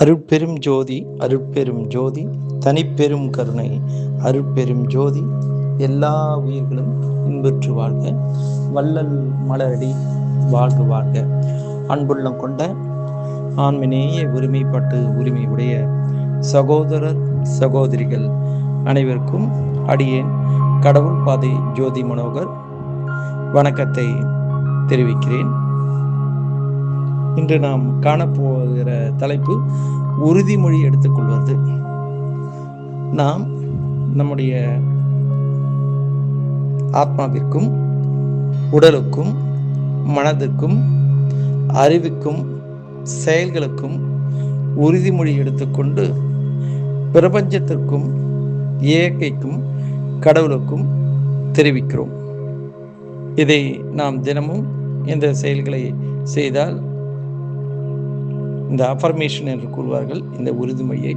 அருட்பெரும் ஜோதி அருட்பெரும் ஜோதி தனிப்பெரும் கருணை அருட்பெரும் ஜோதி எல்லா உயிர்களும் இன்பற்று வாழ்க வள்ளல் மலரடி வாழ்க வாழ்க. அன்புள்ளம் கொண்ட ஆண்மினேய உரிமைப்பட்டு உரிமையுடைய சகோதரர் சகோதரிகள் அனைவருக்கும் அடியேன் கடவுள் பாதை ஜோதி மனோகர் வணக்கத்தை தெரிவிக்கிறேன். இன்று நாம் காணப்போகிற தலைப்பு உறுதிமொழி எடுத்துக்கொள்வது. நாம் நம்முடைய ஆத்மாவிற்கும் உடலுக்கும் மனதுக்கும் அறிவுக்கும் செயல்களுக்கும் உறுதிமொழி எடுத்துக்கொண்டு பிரபஞ்சத்திற்கும் இயற்கைக்கும் கடவுளுக்கும் தெரிவிக்கிறோம். இதை நாம் தினமும் இந்த செயல்களை செய்தால் இந்த அஃபர்மேஷன் என்று கூறுவார்கள் இந்த உறுதிமொழியை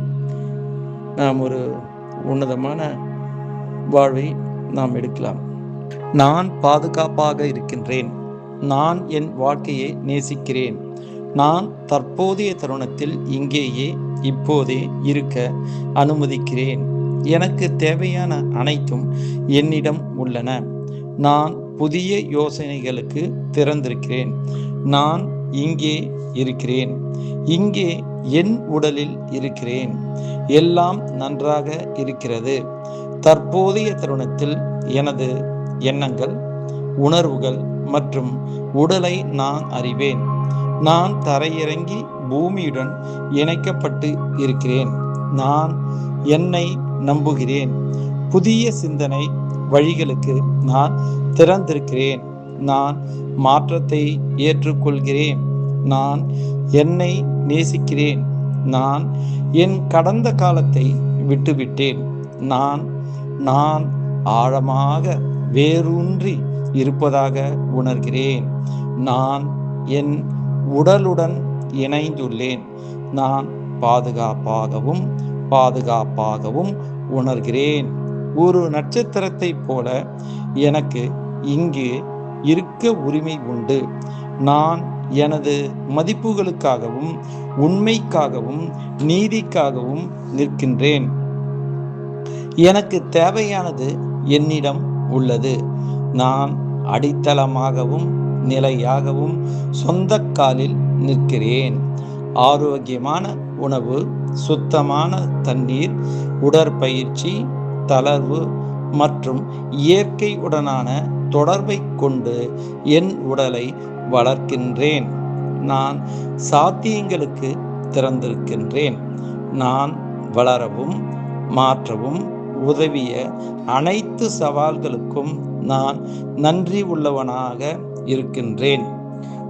நாம் ஒரு உன்னதமான வாழ்வை நாம் எடுக்கலாம். நான் பாதுகாப்பாக இருக்கின்றேன். நான் என் வாழ்க்கையை நேசிக்கிறேன். நான் தற்போதைய தருணத்தில் இங்கேயே இப்போதே இருக்க அனுமதிக்கிறேன். எனக்கு தேவையான அனைத்தும் என்னிடம் உள்ளன. நான் புதிய யோசனைகளுக்கு திறந்திருக்கிறேன். நான் இங்கே இருக்கிறேன். இங்கே என் உடலில் இருக்கிறேன். எல்லாம் நன்றாக இருக்கிறது. தற்போதைய தருணத்தில் எனது எண்ணங்கள் உணர்வுகள் மற்றும் உடலை நான் அறிவேன். நான் தரையிறங்கி பூமியுடன் இணைக்கப்பட்டு இருக்கிறேன். நான் என்னை நம்புகிறேன். புதிய சிந்தனை வழிகளுக்கு நான் திறந்திருக்கிறேன். நான் மாற்றத்தை ஏற்றுக்கொள்கிறேன். நான் என்னை நேசிக்கிறேன். நான் என் கடந்த காலத்தை விட்டுவிட்டேன். நான் நான் ஆழமாக வேரூன்றி இருப்பதாக உணர்கிறேன். நான் என் உடலுடன் இணைந்துள்ளேன். நான் பாதுகாப்பாகவும் பாதுகாப்பாகவும் உணர்கிறேன். ஒரு நட்சத்திரத்தைப் போல எனக்கு இங்கு இருக்க உரிமை உண்டு. நான் எனது மதிப்புகளுக்காகவும் உண்மைக்காகவும் நீதிக்காகவும் நிற்கின்றேன். எனக்கு தேவையானது என்னிடம் உள்ளது. நான் அடித்தளமாகவும் நிலையாகவும் சொந்த காலில் நிற்கிறேன். ஆரோக்கியமான உணவு சுத்தமான தண்ணீர் உடற்பயிற்சி தளர்வு மற்றும் இயற்கையுடனான தொடர்பை கொண்டு என் உடலை வளர்க்கின்றேன். நான் சாத்தியங்களுக்கு திறந்திருக்கின்றேன். நான் வளரவும் மாற்றவும் உதவிய அனைத்து சவால்களுக்கும் நான் நன்றி உள்ளவனாக இருக்கின்றேன்.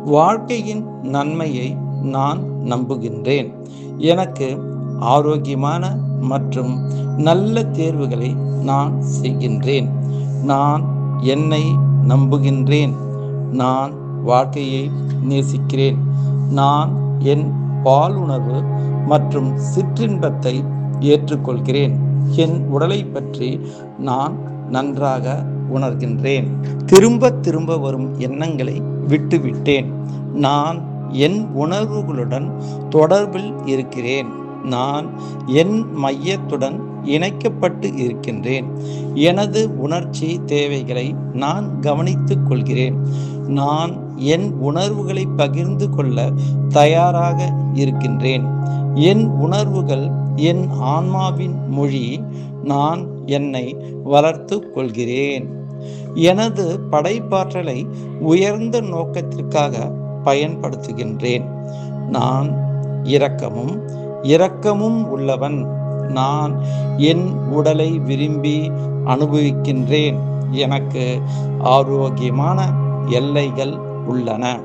வாழ்க்கையின் நன்மையை நான் நம்புகின்றேன். எனக்கு ஆரோக்கியமான மற்றும் நல்ல தேர்வுகளை நான் செய்கின்றேன். நான் என்னை நம்புகின்றேன். நான் வாழ்க்கையை நேசிக்கிறேன். நான் என் பாலுணர்வு மற்றும் சிற்றின்பத்தை ஏற்றுக்கொள்கிறேன். என் உடலை பற்றி நான் நன்றாக உணர்கின்றேன். திரும்ப திரும்ப வரும் எண்ணங்களை விட்டுவிட்டேன். நான் என் உணர்வுகளுடன் தொடர்பில் இருக்கிறேன். நான் என் மையத்துடன் இணைக்கப்பட்டு இருக்கின்றேன். எனது உணர்ச்சி தேவைகளை நான் கவனித்துக் கொள்கிறேன். நான் என் உணர்வுகளை பகிர்ந்து கொள்ள தயாராக இருக்கின்றேன். என் உணர்வுகள் என் ஆன்மாவின் மொழி நான் என்னை வளர்த்து கொள்கிறேன். எனது படைப்பாற்றலை உயர்ந்த நோக்கத்திற்காக பயன்படுத்துகின்றேன். நான் இரக்கமும் இரக்கமும் உள்ளவன். நான் என் உடலை விரும்பி அனுபவிக்கின்றேன். எனக்கு ஆரோக்கியமான எல்லைகள் உள்ளன.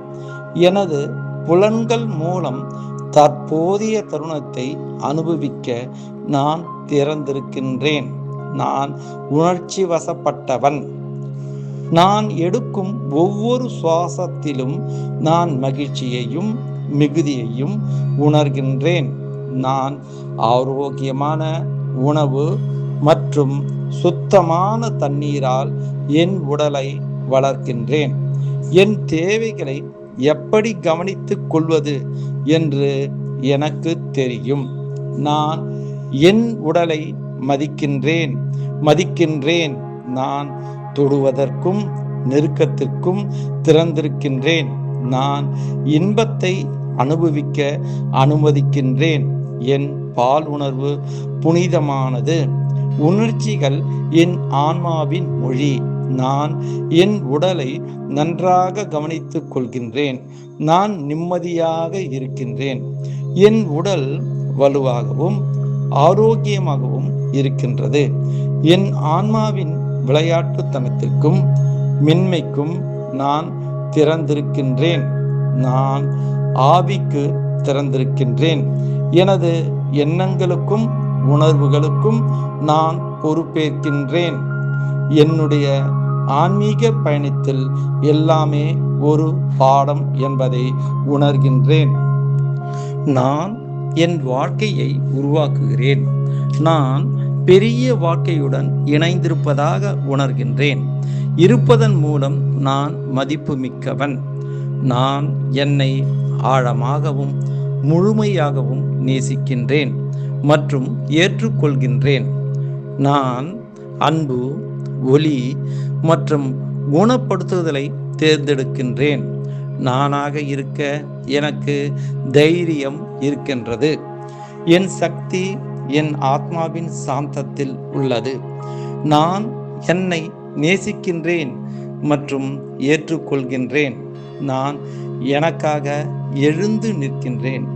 எனது புலன்கள் மூலம் தற்போதைய தருணத்தை அனுபவிக்க நான் திறந்திருக்கின்றேன். நான் உணர்ச்சி வசப்பட்டவன் நான் எடுக்கும் ஒவ்வொரு சுவாசத்திலும் நான் மகிழ்ச்சியையும் மிகுதியையும் உணர்கின்றேன். நான் ஆரோக்கியமான உணவு மற்றும் சுத்தமான தண்ணீரால் என் உடலை வளர்க்கின்றேன். என் தேவைகளை எப்படி கவனித்துக் கொள்வது என்று எனக்கு தெரியும். நான் என் உடலை மதிக்கின்றேன். மதிக்கின்றேன். நான் தொடுவதற்கும் நெருக்கத்திற்கும் திறந்திருக்கின்றேன். நான் இன்பத்தை அனுபவிக்க அனுமதிக்கின்றேன். என் பால் உணர்வு புனிதமானது. உணர்ச்சிகள் என் ஆன்மாவின் மொழி. நான் என் உடலை நன்றாக கவனித்துக் கொள்கின்றேன். நான் நிம்மதியாக இருக்கின்றேன். என் உடல் வலுவாகவும் ஆரோக்கியமாகவும் இருக்கின்றது. என் ஆன்மாவின் விளையாட்டுத்தனத்திற்கும் மென்மைக்கும் நான் திறந்திருக்கின்றேன். நான் ஆவிக்கு திறந்திருக்கின்றேன். எனது எண்ணங்களுக்கும் உணர்வுகளுக்கும் நான் பொறுப்பேற்கின்றேன். என்னுடைய ஆன்மீக பயணத்தில் எல்லாமே ஒரு பாடம் என்பதை உணர்கின்றேன். நான் என் வாழ்க்கையை உருவாக்குகிறேன். நான் பெரிய வாழ்க்கையுடன் இணைந்திருப்பதாக உணர்கின்றேன். இருப்பதன் மூலம் நான் மதிப்புமிக்கவன். நான் என்னை ஆழமாகவும் முழுமையாகவும் நேசிக்கின்றேன் மற்றும் ஏற்றுக்கொள்கின்றேன். நான் அன்பு ஒளி மற்றும் குணப்படுத்துதலை தேர்ந்தெடுக்கின்றேன். நானாக இருக்க எனக்கு தைரியம் இருக்கின்றது. என் சக்தி என் ஆத்மாவின் சாந்தத்தில் உள்ளது. நான் என்னை நேசிக்கின்றேன் மற்றும் ஏற்றுக்கொள்கின்றேன். நான் எனக்காக எழுந்து நிற்கின்றேன்.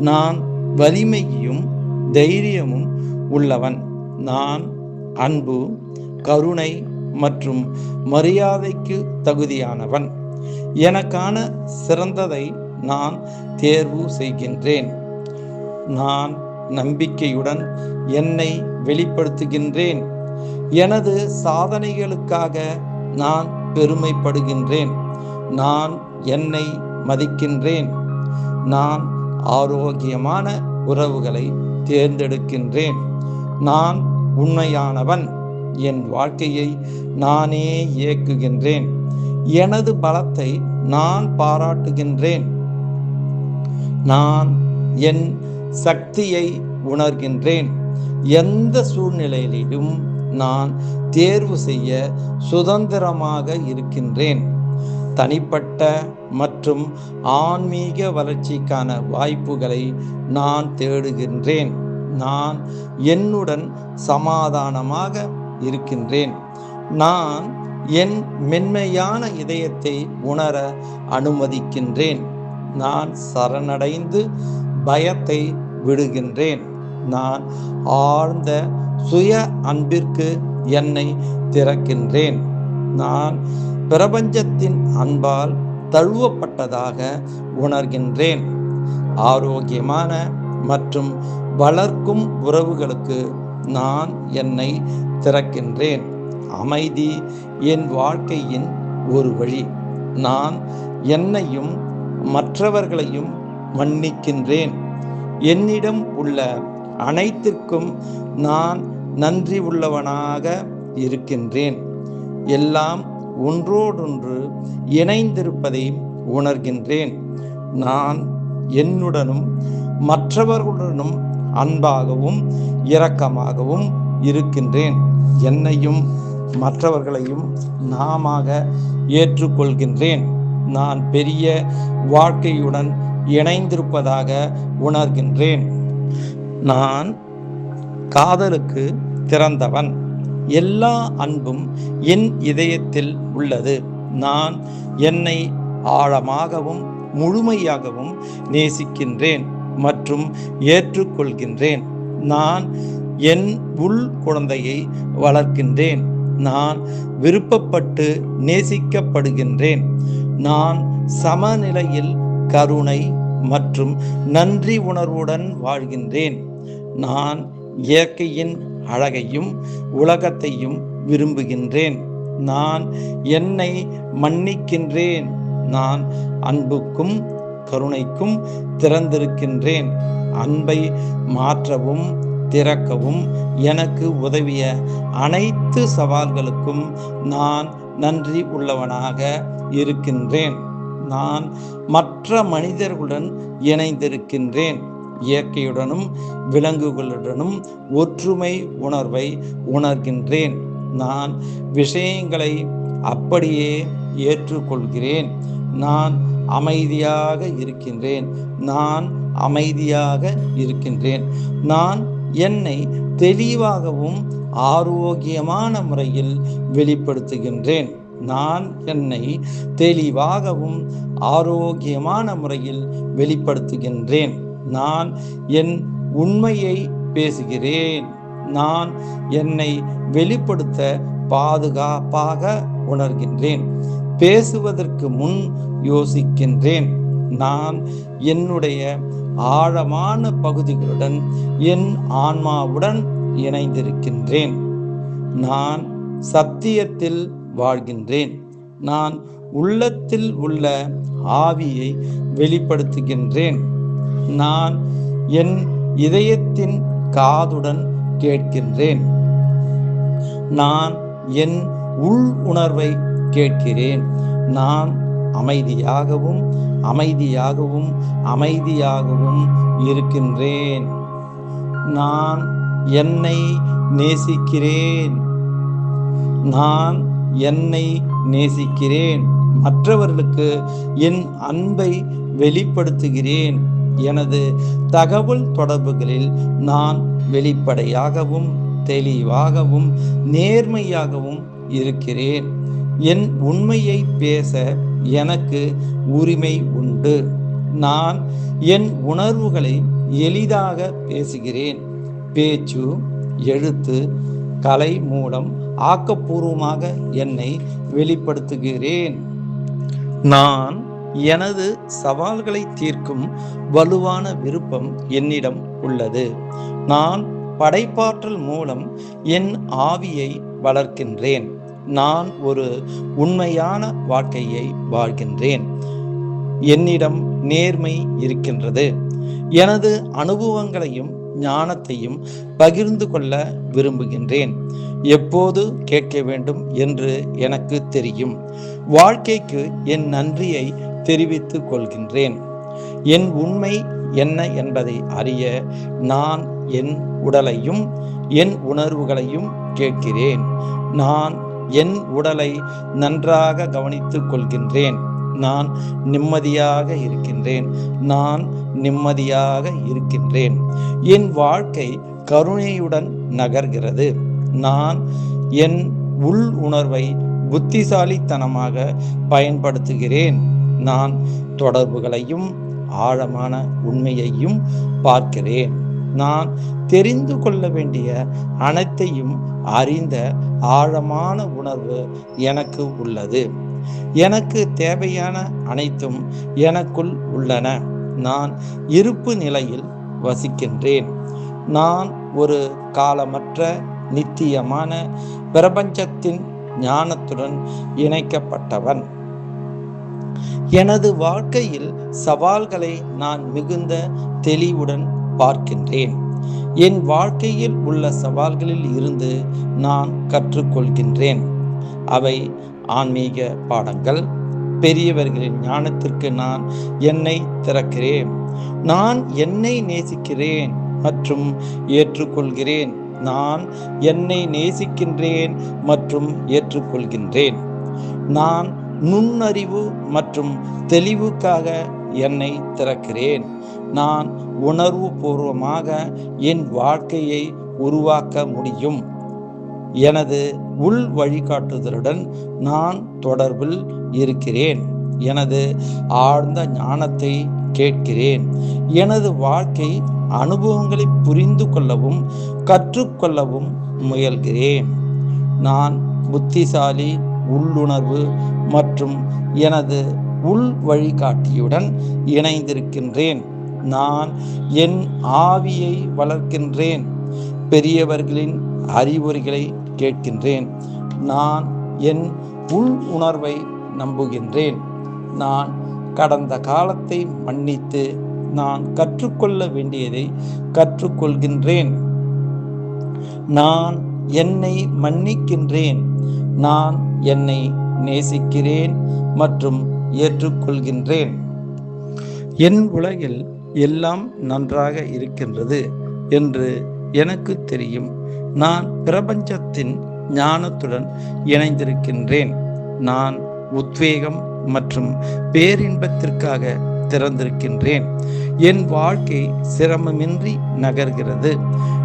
நான் வலிமையும் தைரியமும் உள்ளவன். நான் அன்பு கருணை மற்றும் மரியாதைக்கு தகுதியானவன். எனக்கான சிறந்ததை நான் தேர்வு செய்கின்றேன். நான் நம்பிக்கையுடன் என்னை வெளிப்படுத்துகின்றேன். எனது சாதனைகளுக்காக நான் பெருமைப்படுகின்றேன். நான் என்னை மதிக்கின்றேன். நான் ஆரோக்கியமான உறவுகளை தேர்ந்தெடுக்கின்றேன். நான் உண்மையானவன். என் வாழ்க்கையை நானே இயக்குகின்றேன். எனது பலத்தை நான் பாராட்டுகின்றேன். நான் என் சக்தியை உணர்கின்றேன். எந்த சூழ்நிலையிலும் நான் தேர்வு செய்ய சுதந்திரமாக இருக்கின்றேன். தனிப்பட்ட மற்றும் ஆன்மீக வளர்ச்சிக்கான வாய்ப்புகளை நான் தேடுகின்றேன். நான் என்னுடன் சமாதானமாக இருக்கின்றேன். நான் என் மென்மையான இதயத்தை உணர அனுமதிக்கின்றேன். நான் சரணடைந்து பயத்தை விடுகின்றேன். நான் ஆழ்ந்த சுய அன்பிற்கு என்னை திறக்கின்றேன். நான் பிரபஞ்சத்தின் அன்பால் தழுவப்பட்டதாக உணர்கின்றேன். ஆரோக்கியமான மற்றும் வளர்க்கும் உறவுகளுக்கு நான் என்னை திறக்கின்றேன். அமைதி என் வாழ்க்கையின் ஒரு வழி. நான் என்னையும் மற்றவர்களையும் மன்னிக்கின்றேன். என்னிடம் உள்ள அனைத்திற்கும் நான் நன்றி உள்ளவனாக இருக்கின்றேன். எல்லாம் ஒன்றோடொன்று இணைந்திருப்பதை உணர்கின்றேன். நான் என்னுடனும் மற்றவர்களுடனும் அன்பாகவும் இரக்கமாகவும் இருக்கின்றேன். என்னையும் மற்றவர்களையும் நாமாக ஏற்றுக்கொள்கின்றேன். நான் பெரிய வாழ்க்கையுடன் இணைந்திருப்பதாக உணர்கின்றேன். நான் காதலுக்கு திறந்தவன். எல்லா அன்பும் என் இதயத்தில் உள்ளது. நான் என்னை ஆழமாகவும் முழுமையாகவும் நேசிக்கின்றேன் மற்றும் ஏற்றுக்கொள்கின்றேன். நான் என் உள் குழந்தையை வளர்க்கின்றேன். நான் விருப்பப்பட்டு நேசிக்கப்படுகின்றேன். நான் சமநிலையில் கருணை மற்றும் நன்றி உணர்வுடன் வாழ்கின்றேன். நான் இயற்கையின் அழகையும் உலகத்தையும் விரும்புகின்றேன். நான் என்னை மன்னிக்கின்றேன். நான் அன்புக்கும் கருணைக்கும் திறந்திருக்கின்றேன். அன்பை மாற்றவும் திறக்கவும் எனக்கு உதவிய அனைத்து சவால்களுக்கும் நான் நன்றி உள்ளவனாக இருக்கின்றேன். நான் மற்ற மனிதர்களுடன் இணைந்திருக்கின்றேன். இயற்கையுடனும் விலங்குகளுடனும் ஒற்றுமை உணர்வை உணர்கின்றேன். நான் விஷயங்களை அப்படியே ஏற்றுக்கொள்கிறேன். நான் அமைதியாக இருக்கின்றேன். நான் அமைதியாக இருக்கின்றேன். நான் என்னை தெளிவாகவும் ஆரோக்கியமான முறையில் வெளிப்படுத்துகின்றேன். நான் என்னை தெளிவாகவும் ஆரோக்கியமான முறையில் வெளிப்படுத்துகின்றேன். நான் என் உண்மையை பேசுகிறேன். நான் என்னை வெளிப்படுத்த பாதுகாப்பாக உணர்கின்றேன். பேசுவதற்கு முன் யோசிக்கின்றேன். நான் என்னுடைய ஆழமான பகுதிகளுடன் என் ஆன்மாவுடன் இணைந்திருக்கின்றேன். நான் சத்தியத்தில் வாழ்கின்றேன். நான் உள்ளத்தில் உள்ள ஆவியை வெளிப்படுத்துகின்றேன். நான் என் இதயத்தின் காதுடன் கேட்கின்றேன். நான் என் உள் உணர்வை கேட்கிறேன். நான் அமைதியாகவும் அமைதியாகவும் அமைதியாகவும் இருக்கின்றேன். நான் என்னை நேசிக்கிறேன். நான் என்னை நேசிக்கிறேன். மற்றவர்களுக்கு என் அன்பை வெளிப்படுத்துகிறேன். எனது தகவல் தொடர்புகளில் நான் வெளிப்படையாகவும் தெளிவாகவும் நேர்மையாகவும் இருக்கிறேன். என் உண்மையை பேச எனக்கு உரிமை உண்டு. நான் என் உணர்வுகளை எளிதாக பேசுகிறேன். பேச்சு எழுத்து கலை மூலம் ஆக்கப்பூர்வமாக என்னை வெளிப்படுத்துகிறேன். நான் எனது சவால்களை தீர்க்கும் வலுவான விருப்பம் என்னிடம் உள்ளது. நான் படைப்பாற்றல் மூலம் என் ஆவியை வளர்க்கின்றேன். நான் ஒரு உண்மையான வாழ்க்கையை வாழ்கின்றேன். என்னிடம் நேர்மை இருக்கின்றது. எனது அனுபவங்களையும் ஞானத்தையும் பகிர்ந்து கொள்ள விரும்புகின்றேன். எப்போது கேட்க வேண்டும் என்று எனக்கு தெரியும். வாழ்க்கைக்கு என் நன்றியை தெரிவித்துக் கொள்கின்றேன். என் உண்மை என்ன என்பதை அறிய நான் என் உடலையும் என் உணர்வுகளையும் கேட்கிறேன். நான் என் உடலை நன்றாக கவனித்துக் கொள்கின்றேன். நான் நிம்மதியாக இருக்கின்றேன். நான் நிம்மதியாக இருக்கின்றேன். என் வாழ்க்கை கருணையுடன் நகர்கிறது. நான் என் உள் உணர்வை புத்திசாலித்தனமாக பயன்படுத்துகிறேன். நான் தொடர்புகளையும் ஆழமான உண்மையையும் பார்க்கிறேன். நான் தெரிந்து கொள்ள வேண்டிய அனைத்தையும் அறிந்த ஆழமான உணர்வு எனக்கு உள்ளது. எனக்கு தேவையான அனைத்தும் எனக்குள் உள்ளன. நான் இருப்பு நிலையில் வசிக்கின்றேன். நான் ஒரு காலமற்ற நித்தியமான பிரபஞ்சத்தின் ஞானத்துடன் இணைக்கப்பட்டவன். எனது வாழ்க்கையில் சவால்களை நான் மிகுந்த தெளிவுடன் பார்க்கின்றேன். என் வாழ்க்கையில் உள்ள சவால்களில் இருந்து நான் கற்றுக்கொள்கின்றேன். அவை ஆன்மீக பாடங்கள். பெரியவர்களின் ஞானத்திற்கு நான் என்னை திறக்கிறேன். நான் என்னை நேசிக்கிறேன் மற்றும் ஏற்றுக்கொள்கிறேன். நான் என்னை நேசிக்கின்றேன் மற்றும் ஏற்றுக்கொள்கின்றேன். நான் நுண்ணறிவு மற்றும் தெளிவுக்காக என்னை திறக்கிறேன். நான் உணர்வு பூர்வமாக என் வாழ்க்கையை உருவாக்க முடியும். எனது உள் வழிகாட்டுதலுடன் நான் தொடர்பில் இருக்கிறேன். எனது ஆழ்ந்த ஞானத்தை கேட்கிறேன். எனது வாழ்க்கை அனுபவங்களை புரிந்து கொள்ளவும் கற்றுக்கொள்ளவும் முயல்கிறேன். நான் புத்திசாலி உள்ளுணர்வு மற்றும் எனது உள் வழிகாட்டியுடன் இணைந்திருக்கின்றேன். நான் என் ஆவியை வளர்க்கின்றேன். பெரியவர்களின் அறிவுரைகளை கேட்கின்றேன். நான் என் உள் உணர்வை நம்புகின்றேன். நான் கடந்த காலத்தை மன்னித்து நான் கற்றுக்கொள்ள வேண்டியதை கற்றுக்கொள்கின்றேன். நான் என்னை மன்னிக்கின்றேன். நான் என்னை நேசிக்கிறேன் மற்றும் ஏற்றுக்கொள்கின்றேன். என் உலகில் எல்லாம் நன்றாக இருக்கின்றது என்று எனக்கு தெரியும். நான் பிரபஞ்சத்தின் ஞானத்துடன் இணைந்திருக்கின்றேன். நான் உத்வேகம் மற்றும் பேரின்பத்திற்காக திறந்திருக்கின்றேன். என் வாழ்க்கை சிரமமின்றி நகர்கிறது.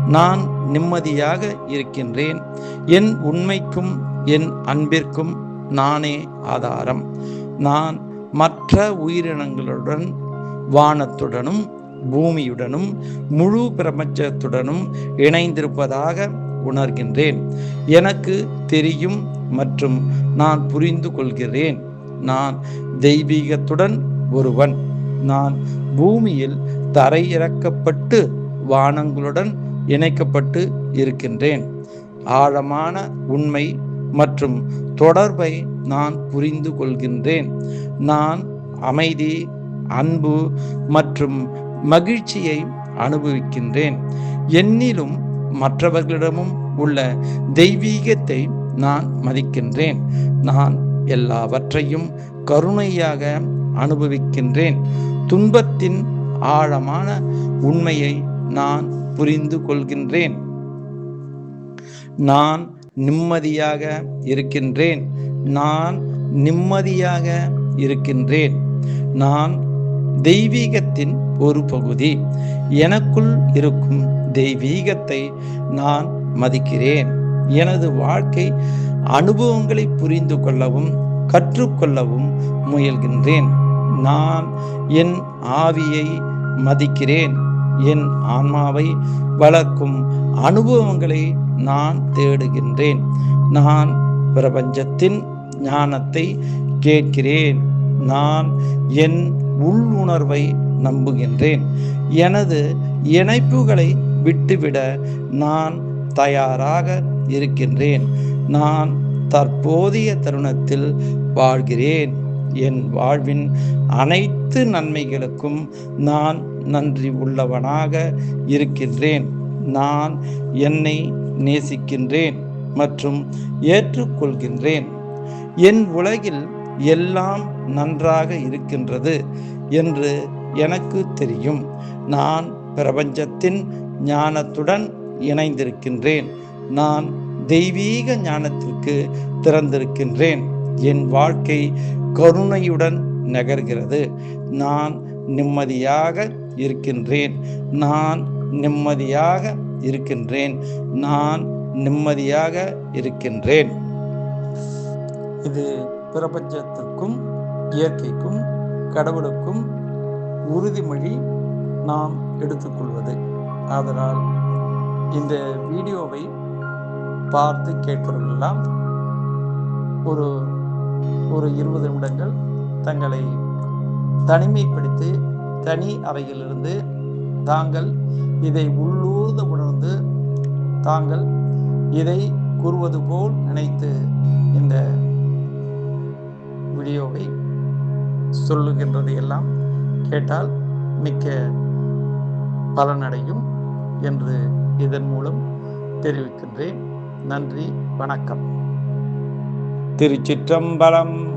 நான் நிம்மதியாக இருக்கின்றேன். என் உண்மைக்கும் என் அன்பிற்கும் நானே ஆதாரம். நான் மற்ற உயிரினங்களுடன் வானத்துடனும் பூமியுடனும் முழு பிரபஞ்சத்துடனும் இணைந்திருப்பதாக உணர்கின்றேன். எனக்கு தெரியும் மற்றும் நான் புரிந்து கொள்கிறேன். நான் தெய்வீகத்துடன் ஒருவன். நான் பூமியில் தரையிறக்கப்பட்டு வானங்களுடன் இணைக்கப்பட்டு இருக்கின்றேன். ஆழமான உண்மை மற்றும் தொடர்பை நான் புரிந்து கொள்கின்றேன் நான் அமைதி அன்பு மற்றும் மகிழ்ச்சியை அனுபவிக்கின்றேன். என்னிலும் மற்றவர்களிடமும் உள்ள தெய்வீகத்தை நான் மதிக்கின்றேன். நான் எல்லாவற்றையும் கருணையாக அனுபவிக்கின்றேன். துன்பத்தின் ஆழமான உண்மையை நான் புரிந்து கொள்கின்றேன் நான் நிம்மதியாக இருக்கின்றேன். நான் நிம்மதியாக இருக்கின்றேன். நான் தெய்வீகத்தின் ஒரு பகுதி. எனக்குள் இருக்கும் தெய்வீகத்தை நான் மதிக்கிறேன். எனது வாழ்க்கை அனுபவங்களை புரிந்து கொள்ளவும் கற்றுக்கொள்ளவும் முயல்கின்றேன். நான் என் ஆவியை மதிக்கிறேன். என் ஆன்மாவை வளர்க்கும் அனுபவங்களை நான் தேடுகின்றேன். நான் பிரபஞ்சத்தின் ஞானத்தை கேட்கிறேன். நான் என் உள்ளுணர்வை நம்புகின்றேன். எனது இணைப்புகளை விட்டுவிட நான் தயாராக இருக்கின்றேன். நான் தற்போதைய தருணத்தில் வாழ்கிறேன். என் வாழ்வின் அனைத்து நன்மைகளுக்கும் நான் நன்றி உள்ளவனாக இருக்கின்றேன். நான் என்னை நேசிக்கின்றேன் மற்றும் ஏற்றுக்கொள்கின்றேன். என் உலகில் எல்லாம் நன்றாக இருக்கின்றது என்று எனக்கு தெரியும். நான் பிரபஞ்சத்தின் ஞானத்துடன் இணைந்திருக்கின்றேன். நான் தெய்வீக ஞானத்திற்கு திறந்திருக்கின்றேன். என் வாழ்க்கை கருணையுடன் நகர்கிறது. நான் நிம்மதியாக இருக்கின்றேன். நான் நிம்மதியாக இருக்கின்றேன். நான் நிம்மதியாக இருக்கின்றேன். இது பிரபஞ்சத்திற்கும் இயற்கைக்கும் கடவுளுக்கும் உறுதிமொழி நாம் எடுத்துக்கொள்வது. அதனால் இந்த வீடியோவை பார்த்து கேட்பவர்களெல்லாம் ஒரு ஒரு இருபது நிமிடங்கள் தங்களை தனிமைப்படுத்தி தனி அறையிலிருந்து தாங்கள் இதை உள்ளூர்ந்து உணர்ந்து தாங்கள் இதை கூறுவது போல் நினைத்து இந்த வீடியோவை சொல்லுகின்றது எல்லாம் கேட்டால் மிக்க பலனடையும் என்று இதன் மூலம் தெரிவிக்கின்றேன். நன்றி வணக்கம். திருச்சிற்றம்பலம்